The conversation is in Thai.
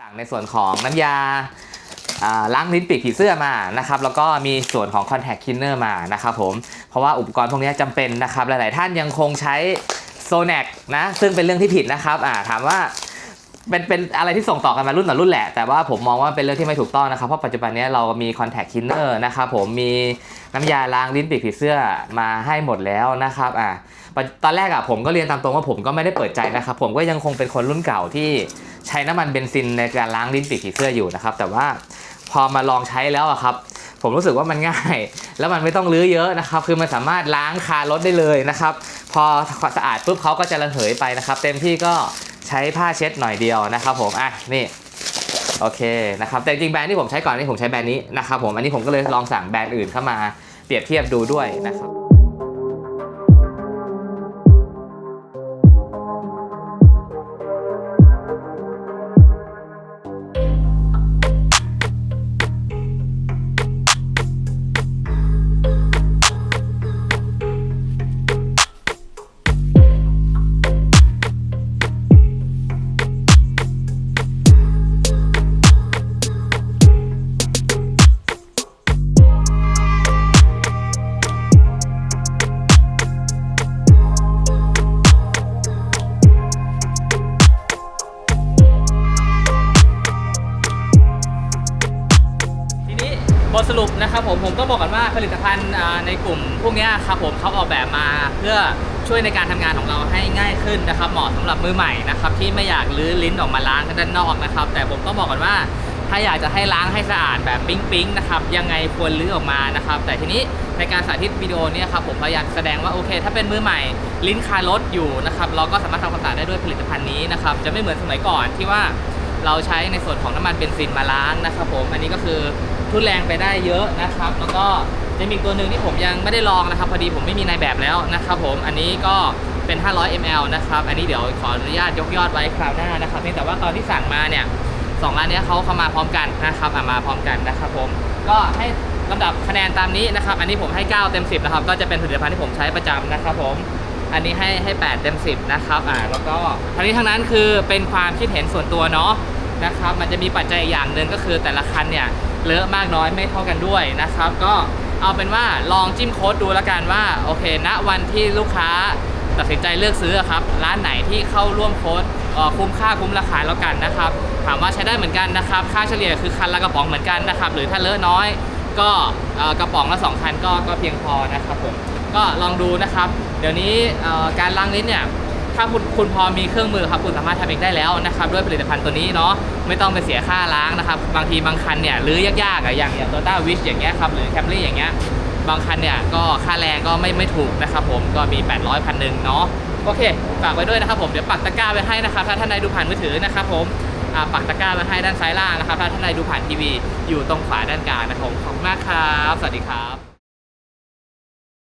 สั่งในส่วนของน้ำยาล้างลิ้นปีกผีเสื้อมานะครับแล้วก็มีส่วนของ contact cleaner มานะครับผมเพราะว่าอุปกรณ์พวกนี้จำเป็นนะครับหลายๆท่านยังคงใช้โซ n น c นะซึ่งเป็นเรื่องที่ผิดนะครับอ่าถามว่าเป็นเป็นอะไรที่ส่งต่อกันมารุ่นต่อรุ่นแหละ แต่ว่าผมมองว่าเป็นเรื่องที่ไม่ถูกต้องนะครับ เพราะปัจจุบันนี้เรามี contact cleaner นะครับผมมีน้ำยาล้างลิ้นปีกผีเสื้อมาให้หมดแล้วนะครับอ่าตอนแรกอะผมก็เรียนตามตรงว่าผมก็ไม่ได้เปิดใจนะครับผมก็ยังคงเป็นคนรุ่นเก่าที่ ใช้น้ำมันเบนซินในการล้างลิ้นปีกผีเสื้ออยู่นะครับ แต่ว่าพอมาลองใช้แล้วอะครับ ผมรู้สึกว่ามันง่าย แล้วมันไม่ต้องลื้อเยอะนะครับ คือมันสามารถล้างคารถได้เลยนะครับ พอสะอาดปุ๊บเขาก็จะระเหยไปนะครับ เต็มที่ก็ใช้ผ้าเช็ดหน่อยเดียวนะครับ ผมอะนี่โอเคนะครับแต่จริงแบรนด์ที่ผมใช้ก่อนนี่ผมใช้แบรนด์นี้นะครับผมอันนี้ผมก็เลยลองสั่งแบรนด์อื่นเข้ามาเปรียบเทียบดูด้วยนะครับ ทสรุปนะครับผมผมก็บอกกันว่าผลิตภัณฑ์ในกลุ่มพวกนี้ครับผมเขาออกแบบมาเพื่อช่วยในการทำงานของเราให้ง่ายขึ้นนะครับเหมาะสำหรับมือใหม่นะครับที่ไม่อยากลื้อลิ้นออกมาล้างด้านนอกนะครับ แต่ผมต้องบอกก่อนว่าถ้าอยากจะให้ล้างให้สะอาดแบบปิ๊งปิ๊งๆนะครับยังไงควรลื้อออกมานะครับ แต่ทีนี้ในการสาธิตวิดีโอนี้ครับผมพยายามแสดงว่าโอเค ถ้าเป็นมือใหม่ลิ้นคารถอยู่นะครับเราก็สามารถทำความสะอาดได้ด้วยผลิตภัณฑ์นี้นะครับจะไม่เหมือนสมัยก่อนที่ว่าเราใช้ในส่วนของน้ำมันเบนซินมาล้างนะครับผมอันนี้ก็คือ ทุนแรงไปได้เยอะนะครับ แล้วก็จะมีตัวหนึ่งที่ผมยังไม่ได้ลองนะครับ พอดีผมไม่มีในแบบแล้วนะครับผมอันนี้ก็เป็น 500 ml นะครับ อันนี้เดี๋ยวขออนุญาตยกยอดไว้คราวหน้านะครับเพียงแต่ว่าตอนที่สั่งมาเนี่ยสองร้านนี้เขาเข้ามาพร้อมกันนะครับอะมาพร้อมกันนะครับผมก็ให้ลำดับคะแนนตามนี้นะครับ อันนี้ผมให้ 9 เต็ม 10 นะครับ ก็จะเป็นผลิตภัณฑ์ที่ผมใช้ประจำนะครับผม อันนี้ให้ให้ 8 เต็ม 10 นะครับอ่าแล้วก็ทั้งนี้ทั้งนั้นคือเป็นความคิดเห็นส่วนตัวเนาะนะครับ มันจะมีปัจจัยอีกอย่างหนึ่งก็คือแต่ละคันเนี่ย เลอะมากน้อยไม่เท่ากันด้วยนะครับ ก็เอาเป็นว่าลองจิ้มโค้ดดูแล้วกันว่าโอเคณวันที่ลูกค้าตัดสินใจเลือกซื้อครับ ร้านไหนที่เข้าร่วมโค้ดคุ้มค่าคุ้มราคาแล้วกันนะครับ ถามว่าใช้ได้เหมือนกันนะครับ ค่าเฉลี่ยคือคันละกระป๋องเหมือนกันนะครับ หรือถ้าเลอะน้อย ก็กระป๋องละสองคันก็ก็เพียงพอนะครับผมก็ลองดูนะครับ เดี๋ยวนี้การล้างลิ้นเนี่ย ถ้าคุณคุณพอมีเครื่องมือครับคุณสามารถทำเองได้แล้วนะครับด้วยผลิตภัณฑ์ตัวนี้เนาะไม่ต้องไปเสียค่าล้างนะครับบางทีบางคันเนี่ยรื้อยากๆอะอย่างอย่างโตต้าวิชอย่างเงี้ยครับหรือแคมรี่อย่างเงี้ยบางคันเนี่ยก็ค่าแรงก็ไม่ไม่ถูกนะครับผมก็มี 800พันหนึ่งเนาะโอเคฝากไว้ด้วยนะครับผมเดี๋ยวปักตะกร้าไว้ให้นะครับถ้าท่านใดดูผ่านมือถือนะครับผมอ่าปักตะกร้าไว้ให้ด้านซ้ายล่างนะครับถ้าท่านใดดูผ่านทีวีอยู่ตรงขวาด้านกลางนะครับผมขอบคุณมากครับ สวัสดีครับ